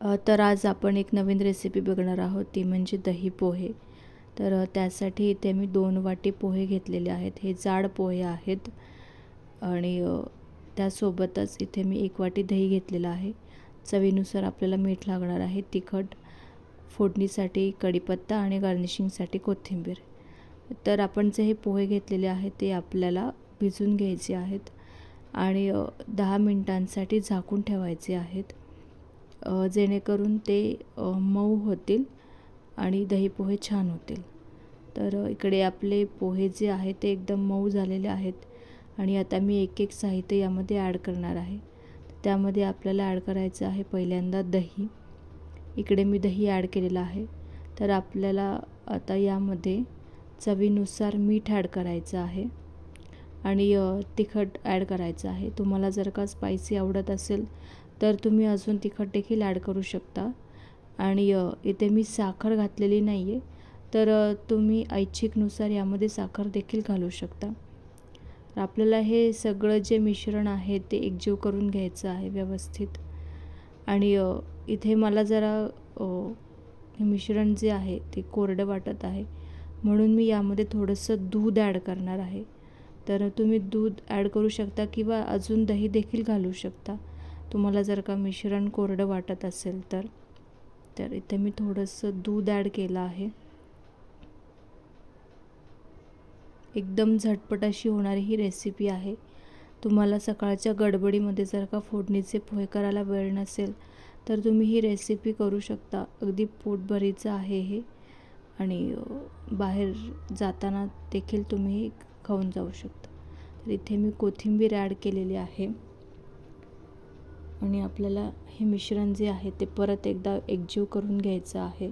तर आज आपण एक नवीन रेसिपी बघणार आहोत ती म्हणजे दही पोहे. तर त्यासाठी इथे मी दोन वाटी पोहे घेतलेले आहेत. हे जाड पोहे आहेत आणि त्यासोबतच इथे मी एक वाटी दही घेतलेलं आहे. चवीनुसार आपल्याला मीठ लागणार आहे तिखट फोडणीसाठी कढीपत्ता आणि गार्निशिंगसाठी कोथिंबीर. तर आपण जे हे पोहे घेतलेले आहेत ते आपल्याला भिजून घ्यायचे आहेत आणि दहा मिनटांसाठी झाकून ठेवायचे आहेत. जेणेकरून ते मऊ होतील आणि दही पोहे छान होतील. तर इकडे आपले पोहे जे आहेत ते एकदम मऊ झालेले आहेत आणि आता मी एक एक साहित्य यामध्ये ॲड करणार आहे. त्यामध्ये आपल्याला ॲड करायचं आहे पहिल्यांदा दही. इकडे मी दही ॲड केलेलं आहे. तर आपल्याला आता यामध्ये चवीनुसार मीठ ॲड करायचं आहे आणि तिखट ॲड करायचं आहे. तुम्हाला जर का स्पायसी आवडत असेल तर तुम्ही अजून तिखट देखील ॲड करू शकता. आणि इथे मी साखर घातलेली नाही आहे तर तुम्ही ऐच्छिकनुसार यामध्ये साखर देखील घालू शकता. तर आपल्याला हे सगळं जे मिश्रण आहे ते एकजीव करून घ्यायचं आहे व्यवस्थित. आणि इथे मला जरा हे मिश्रण जे आहे ते कोरडं वाटत आहे. म्हणून मी यामध्ये थोडंसं दूध ॲड करणार आहे. तर तुम्ही दूध ॲड करू शकता किंवा अजून दही देखील घालू शकता. तुम्हाला जर का मिश्रण कोरडं वाटत असेल तर तर इथे मी थोडंसं दूध ॲड केलं आहे. एकदम झटपट अशी होणारी ही रेसिपी आहे. तुम्हाला सकाळच्या गडबडीमध्ये जर का फोडणीचे पोहे करायला वेळ नसेल तर तुम्ही ही रेसिपी करू शकता. अगदी पोटभरीचं आहे हे. आणि बाहेर जाताना देखील तुम्ही खाऊन जाऊ शकता. तर इथे मी कोथिंबीर ॲड केलेली आहे. आणि आपल्याला हे मिश्रण जे आहे ते परत एकदा एकजीव करून घ्यायचं आहे.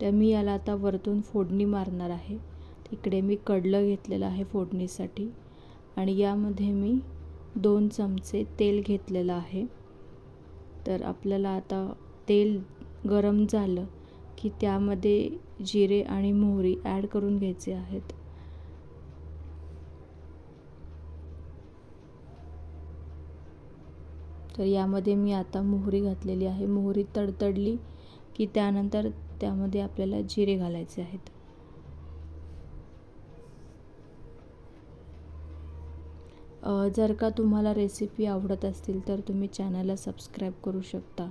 तर मी याला आता वरतून फोडणी मारणार आहे. इकडे मी कडलं घेतलेलं आहे फोडणीसाठी. आणि यामध्ये मी दोन चमचे तेल घेतलेलं आहे. तर आपल्याला आता तेल गरम झालं की त्यामध्ये जिरे आणि मोहरी ॲड करून घ्यायचे आहेत. तर यामध्ये मी आता मोहरी घातलेली आहे. मोहरी तडतडली की त्यानंतर त्यामध्ये आपल्याला जिरे घालायचे आहेत. जर का तुम्हाला रेसिपी आवडत असतील तर तुम्ही चॅनलला सबस्क्राईब करू शकता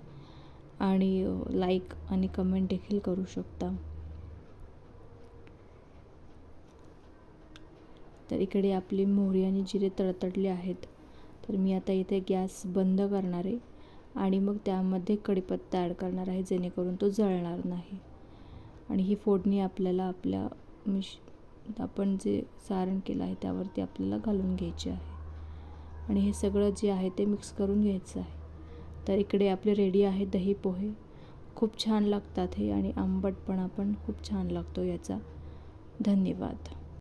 आणि लाईक आणि कमेंट देखील करू शकता. तर इकडे आपली मोहरी आणि जिरे तडतडले आहेत. तर मी आता इथे गॅस बंद करणार आहे आणि मग त्यामध्ये कढीपत्ता ॲड करणार आहे जेणेकरून तो जळणार नाही. आणि ही फोडणी आपल्याला आपल्या मिश आपण जे सारण केलं आहे त्यावरती आपल्याला घालून घ्यायची आहे. आणि हे सगळं जे आहे ते मिक्स करून घ्यायचं आहे. तर इकडे आपले रेडी आहे दही पोहे. खूप छान लागतात हे आणि आंबटपणा पण खूप छान लागतो याचा. धन्यवाद.